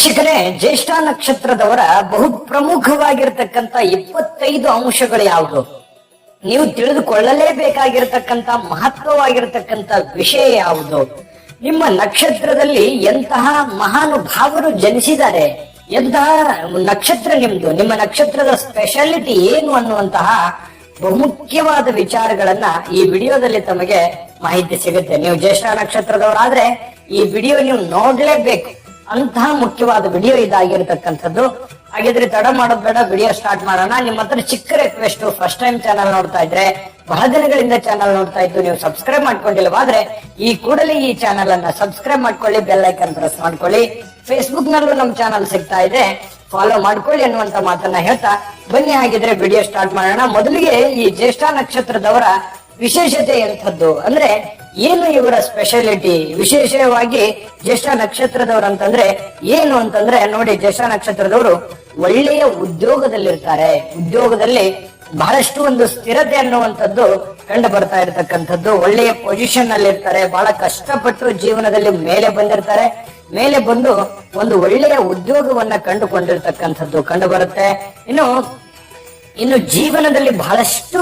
ವೀಕ್ಷಕರೇ, ಜ್ಯೇಷ್ಠ ನಕ್ಷತ್ರದವರ ಬಹು ಪ್ರಮುಖವಾಗಿರತಕ್ಕಂತ ಇಪ್ಪತ್ತೈದು ಅಂಶಗಳು ಯಾವುದು? ನೀವು ತಿಳಿದುಕೊಳ್ಳಲೇಬೇಕಾಗಿರತಕ್ಕಂತ ಮಹತ್ವವಾಗಿರತಕ್ಕಂತ ವಿಷಯ ಯಾವುದು? ನಿಮ್ಮ ನಕ್ಷತ್ರದಲ್ಲಿ ಎಂತಹ ಮಹಾನುಭಾವರು ಜನಿಸಿದ್ದಾರೆ? ಎಂತಹ ನಕ್ಷತ್ರ ನಿಮ್ದು? ನಿಮ್ಮ ನಕ್ಷತ್ರದ ಸ್ಪೆಷಾಲಿಟಿ ಏನು ಅನ್ನುವಂತಹ ಬಹುಮುಖ್ಯವಾದ ವಿಚಾರಗಳನ್ನ ಈ ವಿಡಿಯೋದಲ್ಲಿ ತಮಗೆ ಮಾಹಿತಿ ಸಿಗುತ್ತೆ. ನೀವು ಜ್ಯೇಷ್ಠ ನಕ್ಷತ್ರದವರಾದ್ರೆ ಈ ವಿಡಿಯೋ ನೀವು ನೋಡ್ಲೇಬೇಕು. ಅಂತಹ ಮುಖ್ಯವಾದ ವಿಡಿಯೋ ಇದಾಗಿರ್ತಕ್ಕಂಥದ್ದು. ಹಾಗಿದ್ರೆ ತಡ ಮಾಡೋದ್ ಬೇಡ ವಿಡಿಯೋ ಸ್ಟಾರ್ಟ್ ಮಾಡೋಣ. ನಿಮ್ಮ ಹತ್ರ ಚಿಕ್ಕ ರಿಕ್ವೆಸ್ಟ್ ಫಸ್ಟ್ ಟೈಮ್ ಚಾನಲ್ ನೋಡ್ತಾ ಇದ್ರೆ, ಬಹಳ ದಿನಗಳಿಂದ ಚಾನಲ್ ನೋಡ್ತಾ ಇದ್ದು, ನೀವು ಸಬ್ಸ್ಕ್ರೈಬ್ ಮಾಡ್ಕೊಂಡಿಲ್ಲವಾದ್ರೆ, ಈ ಕೂಡಲೇ ಈ ಚಾನಲ್ ಅನ್ನ ಸಬ್ಸ್ಕ್ರೈಬ್ ಮಾಡ್ಕೊಳ್ಳಿ ಬೆಲ್ ಐಕನ್ ಪ್ರೆಸ್ ಮಾಡ್ಕೊಳ್ಳಿ. ಫೇಸ್ಬುಕ್ ನಲ್ಲೂ ನಮ್ ಚಾನಲ್ ಸಿಗ್ತಾ ಇದೆ. ಫಾಲೋ ಮಾಡ್ಕೊಳ್ಳಿ ಅನ್ನುವಂತ ಮಾತನ್ನ ಹೇಳ್ತಾ, ಬನ್ನಿ ಹಾಗಿದ್ರೆ ವಿಡಿಯೋ ಸ್ಟಾರ್ಟ್ ಮಾಡೋಣ. ಮೊದಲಿಗೆ ಈ ಜ್ಯೇಷ್ಠ ನಕ್ಷತ್ರದವರ ವಿಶೇಷತೆ ಎಂಥದ್ದು? ಅಂದ್ರೆ ಏನು ಇವರ ಸ್ಪೆಷಾಲಿಟಿ ವಿಶೇಷವಾಗಿ ಜ್ಯೇಷ್ಠ ನಕ್ಷತ್ರದವರು ಅಂತಂದ್ರೆ ಏನು ಅಂತಂದ್ರೆ ನೋಡಿ, ಜ್ಯೇಷ್ಠ ನಕ್ಷತ್ರದವರು ಒಳ್ಳೆಯ ಉದ್ಯೋಗದಲ್ಲಿರ್ತಾರೆ. ಉದ್ಯೋಗದಲ್ಲಿ ಬಹಳಷ್ಟು ಒಂದು ಸ್ಥಿರತೆ ಅನ್ನುವಂಥದ್ದು ಕಂಡು ಬರ್ತಾ ಇರತಕ್ಕಂಥದ್ದು. ಒಳ್ಳೆಯ ಪೊಸಿಷನ್ ಅಲ್ಲಿ ಇರ್ತಾರೆ ಬಹಳ ಕಷ್ಟಪಟ್ಟು ಜೀವನದಲ್ಲಿ ಮೇಲೆ ಬಂದಿರ್ತಾರೆ. ಮೇಲೆ ಬಂದು ಒಂದು ಒಳ್ಳೆಯ ಉದ್ಯೋಗವನ್ನ ಕಂಡುಕೊಂಡಿರ್ತಕ್ಕಂಥದ್ದು ಕಂಡು ಬರುತ್ತೆ. ಇನ್ನು ಇನ್ನು ಜೀವನದಲ್ಲಿ ಬಹಳಷ್ಟು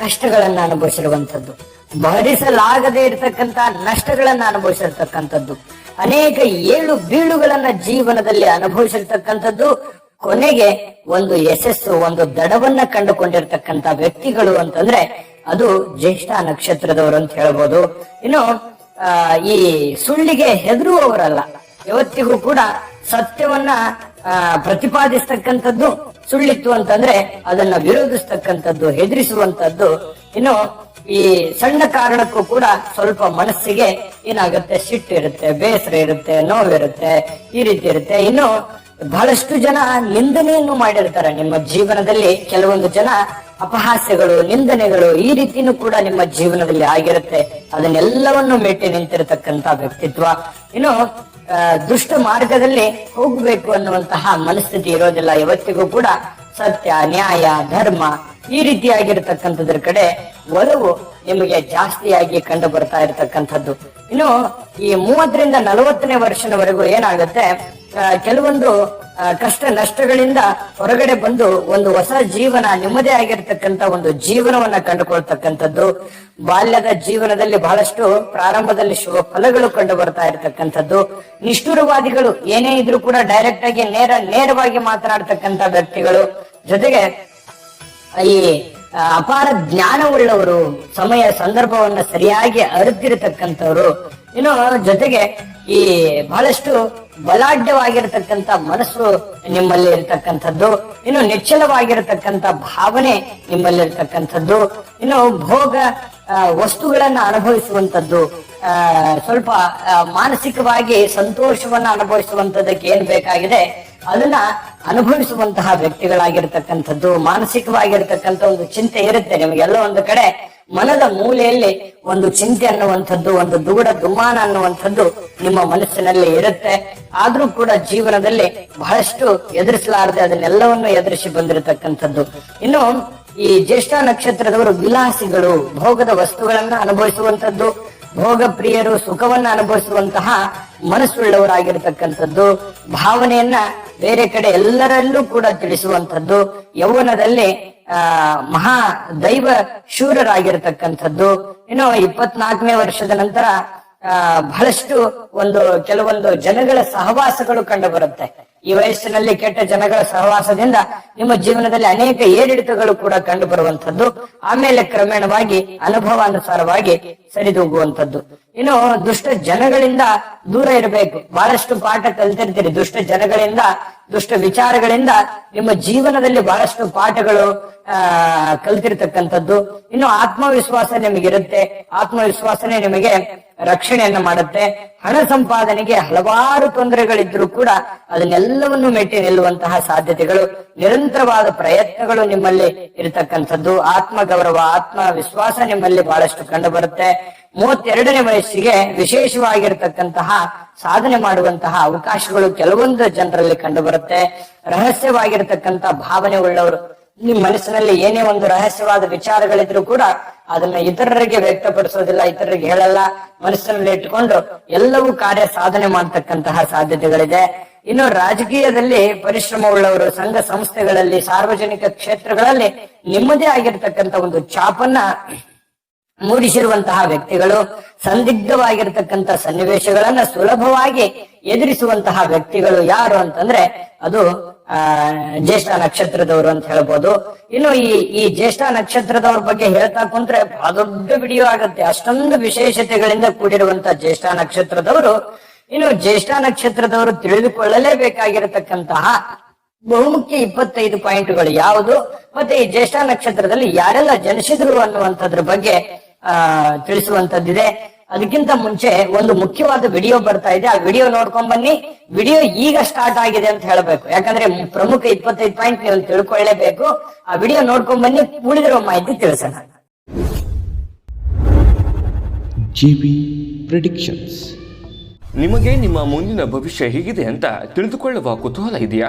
ಕಷ್ಟಗಳನ್ನ ಅನುಭವಿಸಿರುವಂತದ್ದು ಭರಿಸಲಾಗದೆ ಇರತಕ್ಕಂತ ನಷ್ಟಗಳನ್ನ ಅನುಭವಿಸಿರ್ತಕ್ಕಂಥದ್ದು. ಅನೇಕ ಏಳು ಬೀಳುಗಳನ್ನ ಜೀವನದಲ್ಲಿ ಅನುಭವಿಸಿರ್ತಕ್ಕಂಥದ್ದು. ಕೊನೆಗೆ ಒಂದು ಯಶಸ್ಸು, ಒಂದು ದಡವನ್ನ ಕಂಡುಕೊಂಡಿರ್ತಕ್ಕಂಥ ವ್ಯಕ್ತಿಗಳು ಅಂತಂದ್ರೆ ಅದು ಜ್ಯೇಷ್ಠ ನಕ್ಷತ್ರದವರು ಅಂತ ಹೇಳ್ಬೋದು. ಇನ್ನು ಈ ಸುಳ್ಳಿಗೆ ಹೆದರುವವರಲ್ಲ. ಯಾವತ್ತಿಗೂ ಕೂಡ ಸತ್ಯವನ್ನ ಪ್ರತಿಪಾದಿಸ್ತಕ್ಕಂಥದ್ದು ಸುಳ್ಳಿತ್ತು ಅಂತಂದ್ರೆ ಅದನ್ನ ವಿರೋಧಿಸ್ತಕ್ಕಂಥದ್ದು ಹೆದರಿಸುವಂತದ್ದು ಇನ್ನು ಈ ಸಣ್ಣ ಕಾರಣಕ್ಕೂ ಕೂಡ ಸ್ವಲ್ಪ ಮನಸ್ಸಿಗೆ ಏನಾಗುತ್ತೆ? ಸಿಟ್ಟು ಇರುತ್ತೆ, ಬೇಸರ ಇರುತ್ತೆ, ನೋವಿರುತ್ತೆ, ಈ ರೀತಿ ಇರುತ್ತೆ. ಇನ್ನು ಬಹಳಷ್ಟು ಜನ ನಿಂದನೆಯನ್ನು ಮಾಡಿರ್ತಾರೆ. ನಿಮ್ಮ ಜೀವನದಲ್ಲಿ ಕೆಲವೊಂದು ಜನ ಅಪಹಾಸ್ಯಗಳು, ನಿಂದನೆಗಳು ಈ ರೀತಿನೂ ಕೂಡ ನಿಮ್ಮ ಜೀವನದಲ್ಲಿ ಆಗಿರುತ್ತೆ. ಅದನ್ನೆಲ್ಲವನ್ನು ಮೆಟ್ಟಿ ನಿಂತಿರತಕ್ಕಂತ ವ್ಯಕ್ತಿತ್ವ. ಇನ್ನು ದುಷ್ಟ ಮಾರ್ಗದಲ್ಲಿ ಹೋಗಬೇಕು ಅನ್ನುವಂತಹ ಮನಸ್ಥಿತಿ ಇರೋದಿಲ್ಲ. ಇವತ್ತಿಗೂ ಕೂಡ ಸತ್ಯ, ನ್ಯಾಯ, ಧರ್ಮ ಈ ರೀತಿಯಾಗಿರ್ತಕ್ಕಂಥದ್ರ ಕಡೆ ಒಲವು ನಿಮಗೆ ಜಾಸ್ತಿಯಾಗಿ ಕಂಡು ಬರ್ತಾ ಇರತಕ್ಕಂಥದ್ದು. ಇನ್ನು ಈ ಮೂವತ್ತರಿಂದ ನಲವತ್ತನೇ ವರ್ಷದವರೆಗೂ ಏನಾಗುತ್ತೆ ಕೆಲವೊಂದು ಕಷ್ಟ ನಷ್ಟಗಳಿಂದ ಹೊರಗಡೆ ಬಂದು ಒಂದು ಹೊಸ ಜೀವನ, ನಿಮ್ಮದೇ ಆಗಿರ್ತಕ್ಕಂಥ ಒಂದು ಜೀವನವನ್ನ ಕಂಡುಕೊಳ್ತಕ್ಕಂಥದ್ದು. ಬಾಲ್ಯದ ಜೀವನದಲ್ಲಿ ಬಹಳಷ್ಟು ಪ್ರಾರಂಭದಲ್ಲಿ ಶುಭ ಫಲಗಳು ಕಂಡು ಬರ್ತಾ ಇರತಕ್ಕಂಥದ್ದು. ನಿಷ್ಠುರವಾದಿಗಳು ಏನೇ ಇದ್ರೂ ಕೂಡ ಡೈರೆಕ್ಟ್ ಆಗಿ ನೇರ, ನೇರವಾಗಿ ಮಾತನಾಡ್ತಕ್ಕಂಥ ವ್ಯಕ್ತಿಗಳು. ಜೊತೆಗೆ ಈ ಅಪಾರ ಜ್ಞಾನವುಳ್ಳವರು ಸಮಯ ಸಂದರ್ಭವನ್ನ ಸರಿಯಾಗಿ ಅರಿತಿರತಕ್ಕಂಥವ್ರು. ಇನ್ನು ಜೊತೆಗೆ ಈ ಬಹಳಷ್ಟು ಬಲಾಢ್ಯವಾಗಿರತಕ್ಕಂತ ಮನಸ್ಸು ನಿಮ್ಮಲ್ಲಿ ಇರತಕ್ಕಂಥದ್ದು. ಇನ್ನು ನಿಶ್ಚಲವಾಗಿರತಕ್ಕಂತ ಭಾವನೆ ನಿಮ್ಮಲ್ಲಿ ಇರತಕ್ಕಂಥದ್ದು. ಇನ್ನು ಭೋಗ ವಸ್ತುಗಳನ್ನು ಅನುಭವಿಸುವಂತದ್ದು ಸ್ವಲ್ಪ ಮಾನಸಿಕವಾಗಿ ಸಂತೋಷವನ್ನ ಅನುಭವಿಸುವಂತದಕ್ಕೆ ಏನ್ ಬೇಕಾಗಿದೆ? ಅದನ್ನ ಅನುಭವಿಸುವಂತಹ ವ್ಯಕ್ತಿಗಳಾಗಿರ್ತಕ್ಕಂಥದ್ದು, ಮಾನಸಿಕವಾಗಿರ್ತಕ್ಕಂಥ ಒಂದು ಚಿಂತೆ ಇರುತ್ತೆ ನಿಮಗೆಲ್ಲ ಒಂದು ಕಡೆ. ಮನದ ಮೂಲೆಯಲ್ಲಿ ಒಂದು ಚಿಂತೆ ಅನ್ನುವಂಥದ್ದು, ಒಂದು ದುಗುಡ ದುಮಾನ ಅನ್ನುವಂಥದ್ದು ನಿಮ್ಮ ಮನಸ್ಸಿನಲ್ಲಿ ಇರುತ್ತೆ. ಆದ್ರೂ ಕೂಡ ಜೀವನದಲ್ಲಿ ಬಹಳಷ್ಟು ಎದುರಿಸಲಾರದೆ ಅದನ್ನೆಲ್ಲವನ್ನು ಎದುರಿಸಿ ಬಂದಿರತಕ್ಕಂಥದ್ದು. ಇನ್ನು ಈ ಜ್ಯೇಷ್ಠ ನಕ್ಷತ್ರದವರು ವಿಲಾಸಿಗಳು ಭೋಗದ ವಸ್ತುಗಳನ್ನ ಅನುಭವಿಸುವಂತದ್ದು ಭೋಗ ಪ್ರಿಯರು ಸುಖವನ್ನ ಅನುಭವಿಸುವಂತಹ ಮನಸ್ಸುಳ್ಳವರಾಗಿರ್ತಕ್ಕಂಥದ್ದು, ಭಾವನೆಯನ್ನ ಬೇರೆ ಕಡೆ ಎಲ್ಲರಲ್ಲೂ ಕೂಡ ತಿಳಿಸುವಂತದ್ದು ಯೌವನದಲ್ಲಿ, ಆ, ಮಹಾ ದೈವ ಶೂರರಾಗಿರ್ತಕ್ಕಂಥದ್ದು. ಇನ್ನು ಇಪ್ಪತ್ನಾಲ್ಕನೇ ವರ್ಷದ ನಂತರ ಬಹಳಷ್ಟು ಒಂದು ಕೆಲವೊಂದು ಜನಗಳ ಸಹವಾಸಗಳು ಕಂಡು ಬರುತ್ತೆ. ಈ ವಯಸ್ಸಿನಲ್ಲಿ ಕೆಟ್ಟ ಜನಗಳ ಸಹವಾಸದಿಂದ ನಿಮ್ಮ ಜೀವನದಲ್ಲಿ ಅನೇಕ ಏರಿಳಿತಗಳು ಕೂಡ ಕಂಡು ಬರುವಂತದ್ದು ಆಮೇಲೆ ಕ್ರಮೇಣವಾಗಿ ಅನುಭವಾನುಸಾರವಾಗಿ ಸರಿದೂಗುವಂತದ್ದು ಇನ್ನು ದುಷ್ಟ ಜನಗಳಿಂದ ದೂರ ಇರಬೇಕು. ಬಹಳಷ್ಟು ಪಾಠ ಕಲ್ತಿರ್ತೀರಿ. ದುಷ್ಟ ಜನಗಳಿಂದ, ದುಷ್ಟ ವಿಚಾರಗಳಿಂದ ನಿಮ್ಮ ಜೀವನದಲ್ಲಿ ಬಹಳಷ್ಟು ಪಾಠಗಳು, ಆ, ಕಲ್ತಿರ್ತಕ್ಕಂಥದ್ದು. ಇನ್ನು ಆತ್ಮವಿಶ್ವಾಸ ನಿಮಗಿರುತ್ತೆ. ಆತ್ಮವಿಶ್ವಾಸನೇ ನಿಮಗೆ ರಕ್ಷಣೆಯನ್ನ ಮಾಡುತ್ತೆ. ಹಣ ಸಂಪಾದನೆಗೆ ಹಲವಾರು ತೊಂದರೆಗಳಿದ್ರು ಕೂಡ ಅದನ್ನೆಲ್ಲವನ್ನು ಮೆಟ್ಟಿ ನಿಲ್ಲುವಂತಹ ಸಾಧ್ಯತೆಗಳು, ನಿರಂತರವಾದ ಪ್ರಯತ್ನಗಳು ನಿಮ್ಮಲ್ಲಿ ಇರತಕ್ಕಂಥದ್ದು. ಆತ್ಮ ಗೌರವ ಆತ್ಮ ವಿಶ್ವಾಸ ನಿಮ್ಮಲ್ಲಿ ಬಹಳಷ್ಟು ಕಂಡು ಬರುತ್ತೆ. ಮೂವತ್ತೆರಡನೇ ವಯಸ್ಸಿಗೆ ವಿಶೇಷವಾಗಿರ್ತಕ್ಕಂತಹ ಸಾಧನೆ ಮಾಡುವಂತಹ ಅವಕಾಶಗಳು ಕೆಲವೊಂದು ಜನರಲ್ಲಿ ಕಂಡು ಬರುತ್ತೆ. ರಹಸ್ಯವಾಗಿರ್ತಕ್ಕಂತಹ ಭಾವನೆ ಉಳ್ಳವರು ನಿಮ್ ಮನಸ್ಸಿನಲ್ಲಿ ಏನೇ ಒಂದು ರಹಸ್ಯವಾದ ವಿಚಾರಗಳಿದ್ರು ಕೂಡ ಅದನ್ನ ಇತರರಿಗೆ ವ್ಯಕ್ತಪಡಿಸೋದಿಲ್ಲ, ಇತರರಿಗೆ ಹೇಳಲ್ಲ. ಮನಸ್ಸಿನಲ್ಲಿ ಇಟ್ಟುಕೊಂಡು ಎಲ್ಲವೂ ಕಾರ್ಯ ಸಾಧನೆ ಮಾಡತಕ್ಕಂತಹ ಸಾಧ್ಯತೆಗಳಿದೆ. ಇನ್ನು ರಾಜಕೀಯದಲ್ಲಿ ಪರಿಶ್ರಮ ಉಳ್ಳವರು ಸಂಘ ಸಂಸ್ಥೆಗಳಲ್ಲಿ, ಸಾರ್ವಜನಿಕ ಕ್ಷೇತ್ರಗಳಲ್ಲಿ ನಿಮ್ಮದೇ ಆಗಿರ್ತಕ್ಕಂಥ ಒಂದು ಚಾಪನ್ನ ಮೂಡಿಸಿರುವಂತಹ ವ್ಯಕ್ತಿಗಳು, ಸಂದಿಗ್ಧವಾಗಿರ್ತಕ್ಕಂಥ ಸನ್ನಿವೇಶಗಳನ್ನ ಸುಲಭವಾಗಿ ಎದುರಿಸುವಂತಹ ವ್ಯಕ್ತಿಗಳು ಯಾರು ಅಂತಂದ್ರೆ ಅದು ಆ, ಜ್ಯೇಷ್ಠ ನಕ್ಷತ್ರದವರು ಅಂತ ಹೇಳ್ಬೋದು. ಇನ್ನು ಈ ಈ ಜ್ಯೇಷ್ಠ ನಕ್ಷತ್ರದವ್ರ ಬಗ್ಗೆ ಹೇಳ್ತಾ ಕುಂತ್ರೆ ಬಹಳ ದೊಡ್ಡ ವಿಡಿಯೋ ಆಗುತ್ತೆ. ಅಷ್ಟೊಂದು ವಿಶೇಷತೆಗಳಿಂದ ಕೂಡಿರುವಂತ ಜ್ಯೇಷ್ಠ ನಕ್ಷತ್ರದವರು. ಇನ್ನು ಜ್ಯೇಷ್ಠ ನಕ್ಷತ್ರದವರು ತಿಳಿದುಕೊಳ್ಳಲೇಬೇಕಾಗಿರತಕ್ಕಂತಹ ಬಹುಮುಖ್ಯ ಇಪ್ಪತ್ತೈದು ಪಾಯಿಂಟ್ಗಳು ಯಾವುದು? ಮತ್ತೆ ಈ ಜ್ಯೇಷ್ಠ ನಕ್ಷತ್ರದಲ್ಲಿ ಯಾರೆಲ್ಲ ಜನಿಸಿದ್ರು ಅನ್ನುವಂಥದ್ರ ಬಗ್ಗೆ, ಆ ತಿಳಿಸುವಂತದ್ದಿದೆ ಅದಕ್ಕಿಂತ ಮುಂಚೆ ಒಂದು ಮುಖ್ಯವಾದ ವಿಡಿಯೋ ಬರ್ತಾ ಇದೆ. ಆ ವಿಡಿಯೋ ನೋಡ್ಕೊಂಡ್ ಬನ್ನಿ. ವಿಡಿಯೋ ಈಗ ಸ್ಟಾರ್ಟ್ ಆಗಿದೆ ಅಂತ ಹೇಳಬೇಕು. ಯಾಕಂದ್ರೆ ಪ್ರಮುಖ ಇಪ್ಪತ್ತೈದು ಪಾಯಿಂಟ್ ನೀವು ತಿಳ್ಕೊಳ್ಳೇಬೇಕು. ಆ ವಿಡಿಯೋ ನೋಡ್ಕೊಂಡ್ ಬನ್ನಿ. ಉಳಿದಿರೋ ಮಾಹಿತಿ ತಿಳಿಸೋಣ. GB predictions. ನಿಮಗೆ ನಿಮ್ಮ ಮುಂದಿನ ಭವಿಷ್ಯ ಹೇಗಿದೆ ಅಂತ ತಿಳಿದುಕೊಳ್ಳುವ ಕುತೂಹಲ ಇದೆಯಾ?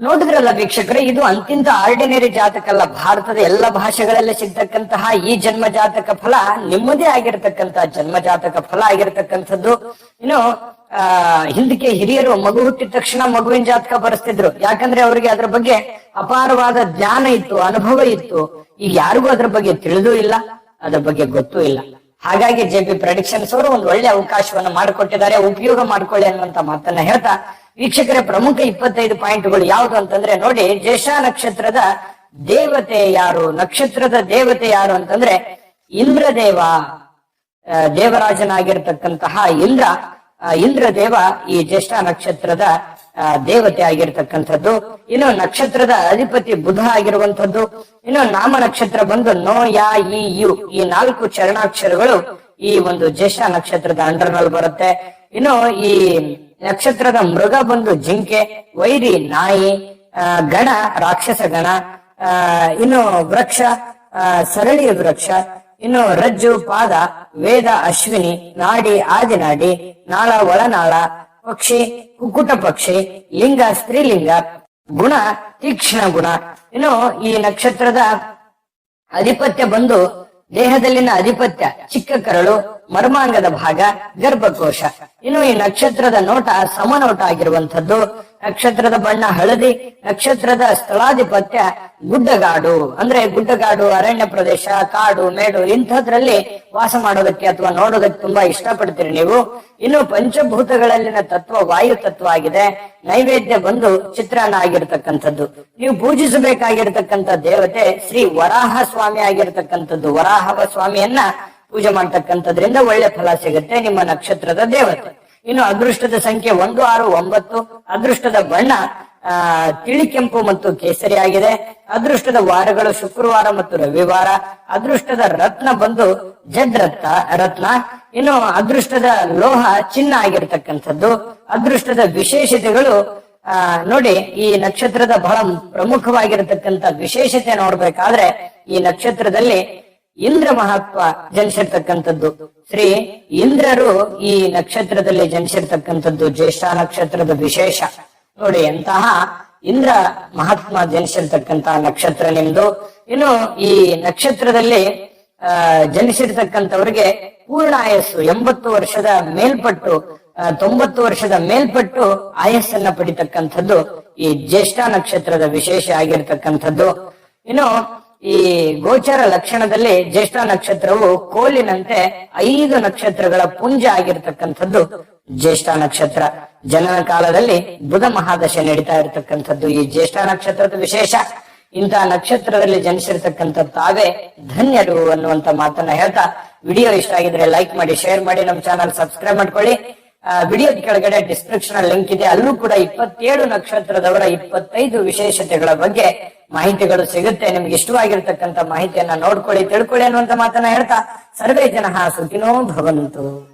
ನೋಡಿದ್ರಲ್ಲ ವೀಕ್ಷಕರೇ, ಇದು ಅಂತಿಂತ ಆರ್ಡಿನರಿ ಜಾತಕ ಅಲ್ಲ. ಭಾರತದ ಎಲ್ಲ ಭಾಷೆಗಳಲ್ಲಿ ಸಿಗ್ತಕ್ಕಂತಹ ಈ ಜನ್ಮ ಜಾತಕ ಫಲ ನಿಮ್ಮದೇ ಆಗಿರತಕ್ಕಂತಹ ಜನ್ಮ ಜಾತಕ ಫಲ ಆಗಿರತಕ್ಕಂಥದ್ದು. ಇನ್ನು, ಆ, ಹಿಂದಕ್ಕೆ ಹಿರಿಯರು ಮಗು ಹುಟ್ಟಿದ ತಕ್ಷಣ ಮಗುವಿನ ಜಾತಕ ಬರೆಸ್ತಿದ್ರು. ಯಾಕಂದ್ರೆ ಅವರಿಗೆ ಅದ್ರ ಬಗ್ಗೆ ಅಪಾರವಾದ ಜ್ಞಾನ ಇತ್ತು, ಅನುಭವ ಇತ್ತು. ಈಗ ಯಾರಿಗೂ ಅದ್ರ ಬಗ್ಗೆ ತಿಳಿದೂ ಇಲ್ಲ, ಅದ್ರ ಬಗ್ಗೆ ಗೊತ್ತೂ ಇಲ್ಲ. ಹಾಗಾಗಿ ಜೆ ಪಿ ಪ್ರೊಡಿಕ್ಷನ್ಸ್ ಅವರು ಒಂದು ಒಳ್ಳೆ ಅವಕಾಶವನ್ನು ಮಾಡಿಕೊಟ್ಟಿದ್ದಾರೆ, ಉಪಯೋಗ ಮಾಡ್ಕೊಳ್ಳಿ ಅನ್ನುವಂತ ಮಾತನ್ನ ಹೇಳ್ತಾ ವೀಕ್ಷಕರೇ, ಪ್ರಮುಖ ಇಪ್ಪತ್ತೈದು ಪಾಯಿಂಟ್ಗಳು ಯಾವುದು ಅಂತಂದ್ರೆ ನೋಡಿ, ಜ್ಯೇಷ್ಠ ನಕ್ಷತ್ರದ ದೇವತೆ ಯಾರು? ನಕ್ಷತ್ರದ ದೇವತೆ ಯಾರು ಅಂತಂದ್ರೆ ಇಂದ್ರದೇವ. ದೇವರಾಜನಾಗಿರ್ತಕ್ಕಂತಹ ಇಂದ್ರ ಇಂದ್ರದೇವ ಈ ಜ್ಯೇಷ್ಠ ನಕ್ಷತ್ರದ ದೇವತೆ ಆಗಿರ್ತಕ್ಕಂಥದ್ದು. ಇನ್ನು ನಕ್ಷತ್ರದ ಅಧಿಪತಿ ಬುಧ ಆಗಿರುವಂತದ್ದು ಇನ್ನು ನಾಮ ನಕ್ಷತ್ರ ಬಂದು ನೋ, ಯಾ ಇ ಯು ಈ ನಾಲ್ಕು ಚರಣಾಕ್ಷರಗಳು ಈ ಒಂದು ಜ್ಯೇಷ್ಠ ನಕ್ಷತ್ರದ ಅಂಡರ್ನಲ್ಲಿ ಬರುತ್ತೆ. ಇನ್ನು ಈ ನಕ್ಷತ್ರದ ಮೃಗ ಬಂದು ಜಿಂಕೆ, ವೈರಿ ನಾಯಿ ಗಣ, ರಾಕ್ಷಸ ಗಣ ಇನ್ನು ವೃಕ್ಷ ಸರಳಿ ವೃಕ್ಷ, ಇನ್ನು ರಜ್ಜು, ಪಾದ, ವೇದ, ಅಶ್ವಿನಿ, ನಾಡಿ, ಆದಿನಾಡಿ, ನಾಳ, ಒಳನಾಳ, ಪಕ್ಷಿ, ಕುಕುಟ ಪಕ್ಷಿ, ಲಿಂಗ, ಸ್ತ್ರೀಲಿಂಗ, ಗುಣ, ತೀಕ್ಷ್ಣ ಗುಣ. ಇನ್ನು ಈ ನಕ್ಷತ್ರದ ಅಧಿಪತ್ಯ ಬಂದು ದೇಹದಲ್ಲಿನ ಅಧಿಪತ್ಯ ಚಿಕ್ಕ ಕರಳು ಮರ್ಮಾಂಗದ ಭಾಗ ಗರ್ಭಕೋಶ. ಇನ್ನು ಈ ನಕ್ಷತ್ರದ ನೋಟ ಸಮನೋಟ ಆಗಿರುವಂತದ್ದು ನಕ್ಷತ್ರದ ಬಣ್ಣ ಹಳದಿ, ನಕ್ಷತ್ರದ ಸ್ಥಳಾಧಿಪತ್ಯ ಗುಡ್ಡಗಾಡು. ಅಂದ್ರೆ ಗುಡ್ಡಗಾಡು, ಅರಣ್ಯ ಪ್ರದೇಶ, ಕಾಡು, ಮೇಡು, ಇಂಥದ್ರಲ್ಲಿ ವಾಸ ಮಾಡೋದಕ್ಕೆ ಅಥವಾ ನೋಡೋದಕ್ಕೆ ತುಂಬಾ ಇಷ್ಟಪಡ್ತೀರಿ ನೀವು. ಇನ್ನು ಪಂಚಭೂತಗಳಲ್ಲಿನ ತತ್ವ ವಾಯು ತತ್ವ ಆಗಿದೆ. ನೈವೇದ್ಯ ಬಂದು ಚಿತ್ರಾನ್ನ ಆಗಿರ್ತಕ್ಕಂಥದ್ದು. ನೀವು ಪೂಜಿಸಬೇಕಾಗಿರ್ತಕ್ಕಂಥ ದೇವತೆ ಶ್ರೀ ವರಾಹ ಸ್ವಾಮಿ ಆಗಿರ್ತಕ್ಕಂಥದ್ದು. ವರಾಹವ ಸ್ವಾಮಿಯನ್ನ ಪೂಜೆ ಮಾಡ್ತಕ್ಕಂಥದ್ರಿಂದ ಒಳ್ಳೆ ಫಲ ಸಿಗುತ್ತೆ ನಿಮ್ಮ ನಕ್ಷತ್ರದ ದೇವತೆ. ಇನ್ನು ಅದೃಷ್ಟದ ಸಂಖ್ಯೆ ಒಂದು, ಆರು, ಒಂಬತ್ತು. ಅದೃಷ್ಟದ ಬಣ್ಣ ತಿಳಿ ಕೆಂಪು ಮತ್ತು ಕೇಸರಿ ಆಗಿದೆ. ಅದೃಷ್ಟದ ವಾರಗಳು ಶುಕ್ರವಾರ ಮತ್ತು ರವಿವಾರ. ಅದೃಷ್ಟದ ರತ್ನ ಬಂದು ಜಡ್ ರತ್ನ. ರತ್ನ ಇನ್ನು ಅದೃಷ್ಟದ ಲೋಹ ಚಿನ್ನ ಆಗಿರ್ತಕ್ಕಂಥದ್ದು. ಅದೃಷ್ಟದ ವಿಶೇಷತೆಗಳು, ಆ, ನೋಡಿ, ಈ ನಕ್ಷತ್ರದ ಬಹಳ ಪ್ರಮುಖವಾಗಿರತಕ್ಕಂತ ವಿಶೇಷತೆ ನೋಡ್ಬೇಕಾದ್ರೆ ಈ ನಕ್ಷತ್ರದಲ್ಲಿ ಇಂದ್ರ ಮಹತ್ವ ಜನಿಸಿರ್ತಕ್ಕಂಥದ್ದು. ಶ್ರೀ ಇಂದ್ರರು ಈ ನಕ್ಷತ್ರದಲ್ಲಿ ಜನಿಸಿರ್ತಕ್ಕಂಥದ್ದು ಜ್ಯೇಷ್ಠ ನಕ್ಷತ್ರದ ವಿಶೇಷ. ನೋಡಿ ಎಂತಹ ಇಂದ್ರ ಮಹಾತ್ಮ ಜನಿಸಿರ್ತಕ್ಕಂತಹ ನಕ್ಷತ್ರ ನಿಮ್ದು. ಇನ್ನು ಈ ನಕ್ಷತ್ರದಲ್ಲಿ, ಆ, ಜನಿಸಿರ್ತಕ್ಕಂಥವ್ರಿಗೆ ಪೂರ್ಣ ಆಯಸ್ಸು ಎಂಬತ್ತು ವರ್ಷದ ಮೇಲ್ಪಟ್ಟು ತೊಂಬತ್ತು ವರ್ಷದ ಮೇಲ್ಪಟ್ಟು ಆಯಸ್ಸನ್ನ ಪಡಿತಕ್ಕಂಥದ್ದು ಈ ಜ್ಯೇಷ್ಠ ನಕ್ಷತ್ರದ ವಿಶೇಷ ಆಗಿರ್ತಕ್ಕಂಥದ್ದು. ಇನ್ನು ಈ ಗೋಚರ ಲಕ್ಷಣದಲ್ಲಿ ಜ್ಯೇಷ್ಠ ನಕ್ಷತ್ರವು ಕೋಲಿನಂತೆ ಐದು ನಕ್ಷತ್ರಗಳ ಪುಂಜ ಆಗಿರ್ತಕ್ಕಂಥದ್ದು ಜ್ಯೇಷ್ಠ ನಕ್ಷತ್ರ. ಜನನ ಕಾಲದಲ್ಲಿ ಬುಧ ಮಹಾದಶೆ ನಡೀತಾ ಇರತಕ್ಕಂಥದ್ದು ಈ ಜ್ಯೇಷ್ಠ ನಕ್ಷತ್ರದ ವಿಶೇಷ. ಇಂತಹ ನಕ್ಷತ್ರದಲ್ಲಿ ಜನಿಸಿರ್ತಕ್ಕಂಥ ತಾವೇ ಧನ್ಯರು ಅನ್ನುವಂತ ಮಾತನ್ನ ಹೇಳ್ತಾ. ವಿಡಿಯೋ ಇಷ್ಟ ಆಗಿದ್ರೆ ಲೈಕ್ ಮಾಡಿ, ಶೇರ್ ಮಾಡಿ, ನಮ್ಮ ಚಾನಲ್ ಸಬ್ಸ್ಕ್ರೈಬ್ ಮಾಡ್ಕೊಳ್ಳಿ. ವಿಡಿಯೋದ ಕೆಳಗಡೆ ಡಿಸ್ಕ್ರಿಪ್ಷನ್ ಲಿಂಕ್ ಇದೆ. ಅಲ್ಲೂ ಕೂಡ ಇಪ್ಪತ್ತೇಳು ನಕ್ಷತ್ರದವರ ಇಪ್ಪತ್ತೈದು ವಿಶೇಷತೆಗಳ ಬಗ್ಗೆ ಮಾಹಿತಿಗಳು ಸಿಗುತ್ತೆ. ನಿಮ್ಗೆ ಇಷ್ಟವಾಗಿರ್ತಕ್ಕಂಥ ಮಾಹಿತಿಯನ್ನ ನೋಡ್ಕೊಳ್ಳಿ, ತಿಳ್ಕೊಳ್ಳಿ ಅನ್ನುವಂತ ಮಾತನ್ನ ಹೇಳ್ತಾ ಸರ್ವೇ ಜನ ಸುಖಿನೋ ಭವಂತು.